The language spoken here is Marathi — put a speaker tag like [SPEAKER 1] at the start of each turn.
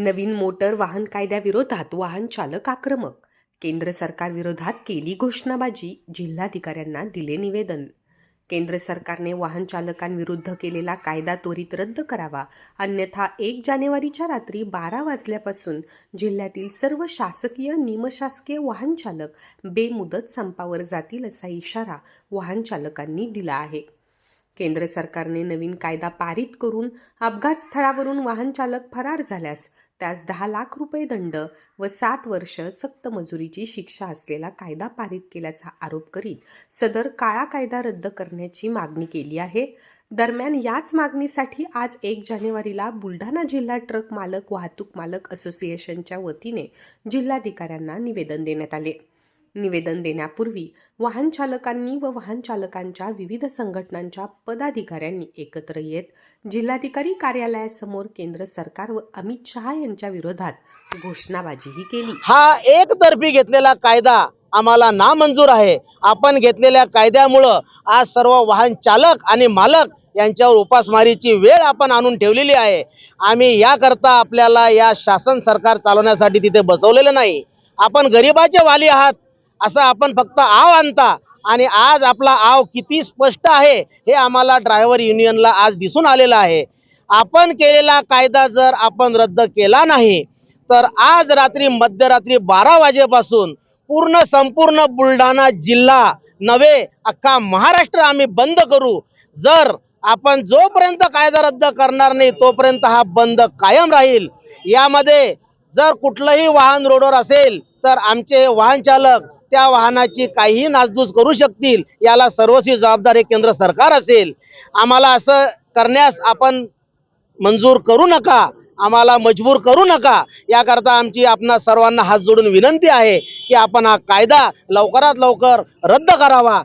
[SPEAKER 1] नवीन मोटर वाहन कायद्याविरोधात वाहन चालक आक्रमक. केंद्र सरकारविरोधात केली घोषणाबाजी जिल्हाधिकाऱ्यांना दिले निवेदन. केंद्र सरकारने वाहन चालकांविरुद्ध केलेला कायदा त्वरित रद्द करावा. अन्यथा एक जानेवारीच्या रात्री बारा वाजल्यापासून जिल्ह्यातील सर्व शासकीय निमशासकीय वाहन चालक बेमुदत संपावर जातील असा इशारा वाहन चालकांनी दिला आहे. केंद्र सरकारने नवीन कायदा पारित करून अपघात स्थळावरून वाहन चालक फरार झाल्यास त्यास दहा लाख रुपये दंड व सात वर्ष सक्त मजुरीची शिक्षा असलेला कायदा पारित केल्याचा आरोप करीत सदर काळा कायदा रद्द करण्याची मागणी केली आहे. दरम्यान याच मागणीसाठी आज एक जानेवारीला बुलढाणा जिल्हा ट्रक मालक वाहतूक मालक असोसिएशनच्या वतीने जिल्हाधिकाऱ्यांना निवेदन देण्यात आले. निवेदन देण्यापूर्वी वाहन चालकांनी व वाहन चालकांच्या विविध संघटनांच्या पदाधिकाऱ्यांनी एकत्र येत जिल्हाधिकारी कार्यालयासमोर केंद्र सरकार व अमित शहा यांच्या विरोधात घोषणाबाजीही केली.
[SPEAKER 2] हा एकतर्फी घेतलेला कायदा आम्हाला नामंजूर आहे. आपण घेतलेल्या कायद्यामुळं आज सर्व वाहन चालक आणि मालक यांच्यावर उपासमारीची वेळ आपण आणून ठेवलेली आहे. आम्ही याकरता आपल्याला या शासन सरकार चालवण्यासाठी तिथे बसवलेलं नाही. आपण गरिबाचे वाली आहात. असं आपण फक्त आव आणता. आणि आज आपला आव किती स्पष्ट आहे हे आम्हाला ड्रायव्हर युनियनला आज दिसून आलेलं आहे. आपण केलेला कायदा जर आपण रद्द केला नाही तर आज रात्री मध्यरात्री बारा वाजेपासून पूर्ण संपूर्ण बुलढाणा जिल्हा नव्हे अख्खा महाराष्ट्र आम्ही बंद करू. जर आपण जोपर्यंत कायदा रद्द करणार नाही तोपर्यंत हा बंद कायम राहील. यामध्ये जर कुठलंही वाहन रोडवर असेल तर आमचे वाहन चालक त्या वाहनाची काहीही नासधूस करू शकतील याला सर्वस्वी जबाबदार हे केंद्र सरकार असेल. आम्हाला असं करण्यास आपण मंजूर करू नका आम्हाला मजबूर करू नका. याकरता आमची आपणा सर्वांना हात जोडून विनंती आहे की आपण हा कायदा लवकरात लवकर रद्द करावा.